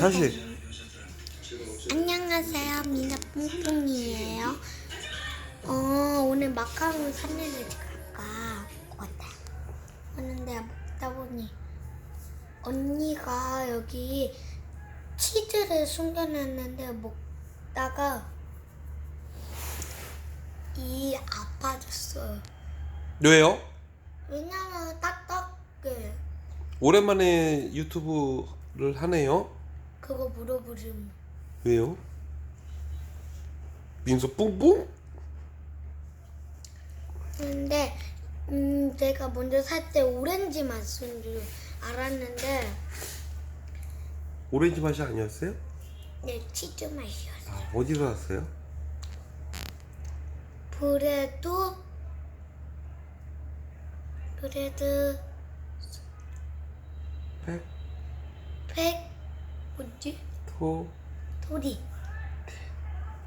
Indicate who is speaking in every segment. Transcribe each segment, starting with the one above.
Speaker 1: 다시
Speaker 2: 안녕하세요. 미나 뿡뿡이에요. 어, 오늘 마카롱 산리를 갈까 같아. 하는데 먹다 보니 언니가 여기 치즈를 숨겨놨는데 먹다가 이 아파졌어요.
Speaker 1: 왜요?
Speaker 2: 왜냐면 딱딱해.
Speaker 1: 오랜만에 유튜브를 하네요.
Speaker 2: 그거 물어보름.
Speaker 1: 왜요? 민서 뿡뿡?
Speaker 2: 근데 음, 내가 먼저 살 때 오렌지 맛인 줄 알았는데
Speaker 1: 오렌지 맛이 아니었어요?
Speaker 2: 네, 치즈 맛이었어.
Speaker 1: 아, 어디서 샀어요?
Speaker 2: 브레드 브레드
Speaker 1: 팩,
Speaker 2: 팩 뭐지?
Speaker 1: 토,
Speaker 2: 도리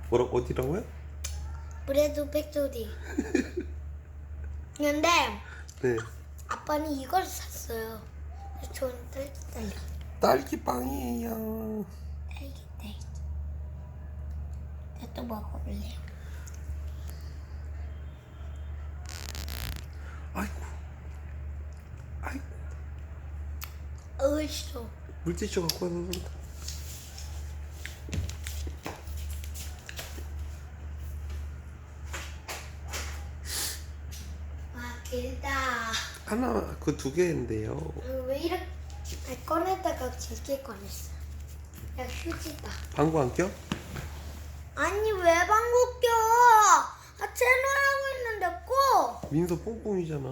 Speaker 1: 뭐라 어디라고요?
Speaker 2: 브레드 팩토리. 근데
Speaker 1: 네.
Speaker 2: 아빠는 이걸 샀어요. 그래서 저는 딸기 딸기
Speaker 1: 딸기 빵이에요.
Speaker 2: 딸기 딸기. 내가 또 먹어볼래요.
Speaker 1: 아이고, 아이고,
Speaker 2: 어이쇼.
Speaker 1: 물티슈 갖고 와서.
Speaker 2: 와 길다.
Speaker 1: 하나 그 두 개인데요.
Speaker 2: 어, 왜 이렇게 꺼내다가 길게 꺼냈어? 야 휴지다.
Speaker 1: 방구 안 껴?
Speaker 2: 아니 왜 방구 껴? 아 채널 하고 있는데 꺼.
Speaker 1: 민서 뿡뿡이잖아.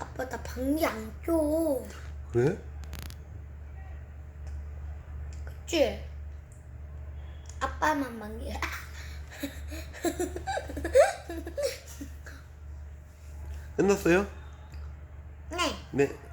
Speaker 2: 아빠 나 방귀 안 껴.
Speaker 1: 그래?
Speaker 2: 그치? 아빠만 방귀.
Speaker 1: 끝났어요?
Speaker 2: 네.
Speaker 1: 네.